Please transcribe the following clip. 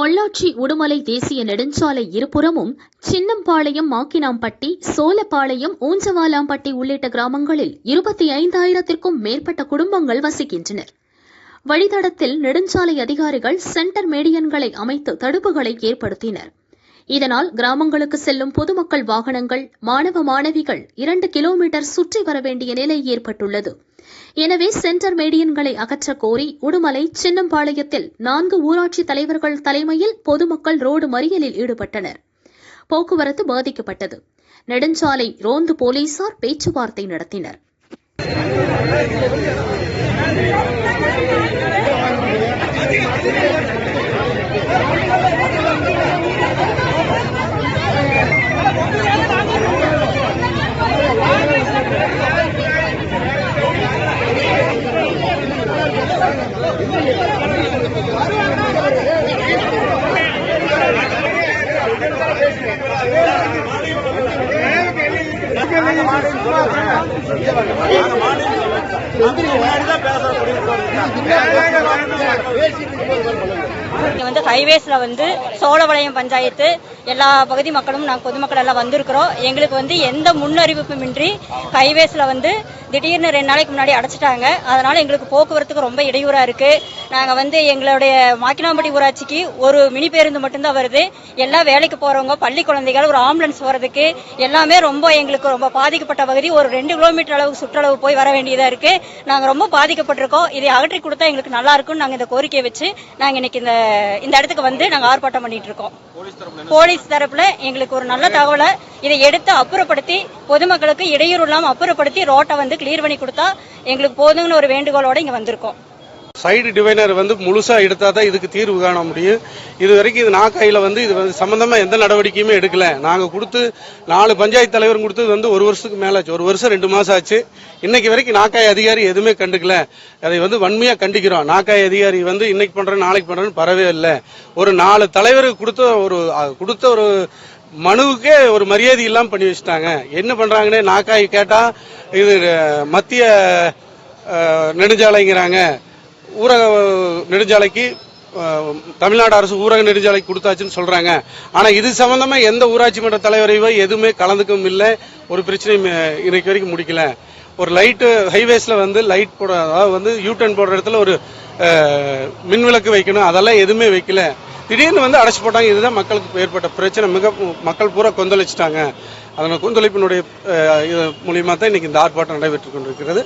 பொள்ளாச்சி உடுமலை தேசிய நெடுஞ்சாலை இருபுறமும் சின்னம்பாளையம் மாக்கினாம்பட்டி சோலப்பாளையம் ஊஞ்சவாலாம்பட்டி உள்ளிட்ட கிராமங்களில் இருபத்தி ஐந்தாயிரத்திற்கும் மேற்பட்ட குடும்பங்கள் வசிக்கின்றனர். வழித்தடத்தில் நெடுஞ்சாலை அதிகாரிகள் சென்டர் மேடியன்களை அமைத்து தடுப்புகளை ஏற்படுத்தினர். இதனால் கிராமங்களுக்கு செல்லும் பொதுமக்கள் வாகனங்கள் மாணவ மாணவிகள் இரண்டு கிலோமீட்டர் சுற்றி வர வேண்டிய நிலை ஏற்பட்டுள்ளது. எனவே சென்டர் மேடியன்களை அகற்ற கோரி உடுமலை சின்னம்பாளையத்தில் நான்கு ஊராட்சி தலைவர்கள் தலைமையில் பொதுமக்கள் ரோடு மறியலில் ஈடுபட்டனர். போக்குவரத்து பாதிக்கப்பட்டது. நெடுஞ்சாலை ரோந்து போலீசார் பேச்சுவார்த்தை நடத்தினர். வந்து ஹைவேஸ்ல வந்து சோழவளையம் பஞ்சாயத்து எல்லா பகுதி மக்களும் நாங்கள் பொதுமக்கள் எல்லாம் வந்திருக்கிறோம். எங்களுக்கு வந்து எந்த முன்னறிவிப்புமின்றி ஹைவேஸ்ல வந்து திடீர்னு ரெண்டு நாளைக்கு முன்னாடி அடைச்சிட்டாங்க. அதனால எங்களுக்கு போக்குவரத்துக்கு ரொம்ப இடையூறா இருக்கு. நாங்க வந்து எங்களுடைய மாக்கினாம்பட்டி ஊராட்சிக்கு ஒரு மினி பேருந்து மட்டும்தான் வருது. எல்லா வேலைக்கு போறவங்க பள்ளி குழந்தைகள் ஒரு ஆம்புலன்ஸ் போறதுக்கு எல்லாமே ரொம்ப எங்களுக்கு ரொம்ப பாதிக்கப்பட்ட பகுதி. ஒரு ரெண்டு கிலோமீட்டர் அளவுக்கு சுற்றளவு போய் வர வேண்டியதா இருக்கு. நாங்க ரொம்ப பாதிக்கப்பட்டிருக்கோம். இதை அகற்றி கொடுத்தா எங்களுக்கு நல்லா இருக்கும்னு நாங்க இந்த கோரிக்கையை வச்சு நாங்க இன்னைக்கு இந்த இந்த இடத்துக்கு வந்து நாங்க ஆர்ப்பாட்டம் பண்ணிட்டு இருக்கோம். போலீஸ் தரப்புல எங்களுக்கு ஒரு நல்ல தகவலை இதை எடுத்து அப்புறப்படுத்தி பொதுமக்களுக்கு இடையூறு இல்லாம அப்புறப்படுத்தி ரோட்டை வந்து கிளியர் பண்ணி கொடுத்தா எங்களுக்கு போதுங்கன்னு ஒரு வேண்டுகோளோட இங்க வந்திருக்கோம். சைடு டிவைனர் வந்து முழுசா எடுத்தா தான் இதுக்கு தீர்வு காண முடியும். இது வரைக்கும் இது நாக்காயில் வந்து இது வந்து சம்பந்தமா எந்த நடவடிக்கையுமே எடுக்கல. நாங்க கொடுத்து நாலு பஞ்சாயத்து தலைவர் கொடுத்தது வந்து ஒரு வருஷத்துக்கு மேல ஆச்சு. ஒரு வருஷம் ரெண்டு மாசம் ஆச்சு. இன்னைக்கு வரைக்கும் நாக்காய் அதிகாரி எதுவுமே கண்டுக்கல. அதை வந்து வன்மையா கண்டிக்கிறோம். நாக்காய் அதிகாரி வந்து இன்னைக்கு பண்றேன் நாளைக்கு பண்றேன்னு பரவே இல்லை. ஒரு நாலு தலைவருக்கு கொடுத்த ஒரு கொடுத்த ஒரு மனுவுக்கே ஒரு மரியாதை இல்லாமல் பண்ணி வச்சுட்டாங்க. என்ன பண்றாங்கன்னே நாக்காய் கேட்டா இது மத்திய நெடுஞ்சாலைங்கிறாங்க. ஊரக நெடுஞ்சாலைக்கு தமிழ்நாடு அரசு ஊரக நெடுஞ்சாலைக்கு கொடுத்தாச்சுன்னு சொல்றாங்க. ஆனா இது சம்பந்தமா எந்த ஊராட்சி மன்ற தலைவரையோ எதுவுமே கலந்துக்கவும் இல்லை. ஒரு பிரச்சனையும் இன்னைக்கு வரைக்கும் முடிக்கல. ஒரு லைட்டு ஹைவேஸ்ல வந்து லைட் போட அதாவது வந்து யூ டர்ன் போடுற இடத்துல ஒரு மின் விளக்கு வைக்கணும். அதெல்லாம் எதுவுமே வைக்கல. திடீர்னு வந்து அடைச்சு போட்டாங்க. இதுதான் மக்களுக்கு ஏற்பட்ட பிரச்சனை. மிக மக்கள் பூரா கொந்தளிச்சிட்டாங்க. அதனால் கொந்தளிப்பினுடைய இது மூலியமாக தான் இன்னைக்கு இந்த ஆர்ப்பாட்டம் நடைபெற்று கொண்டிருக்கிறது.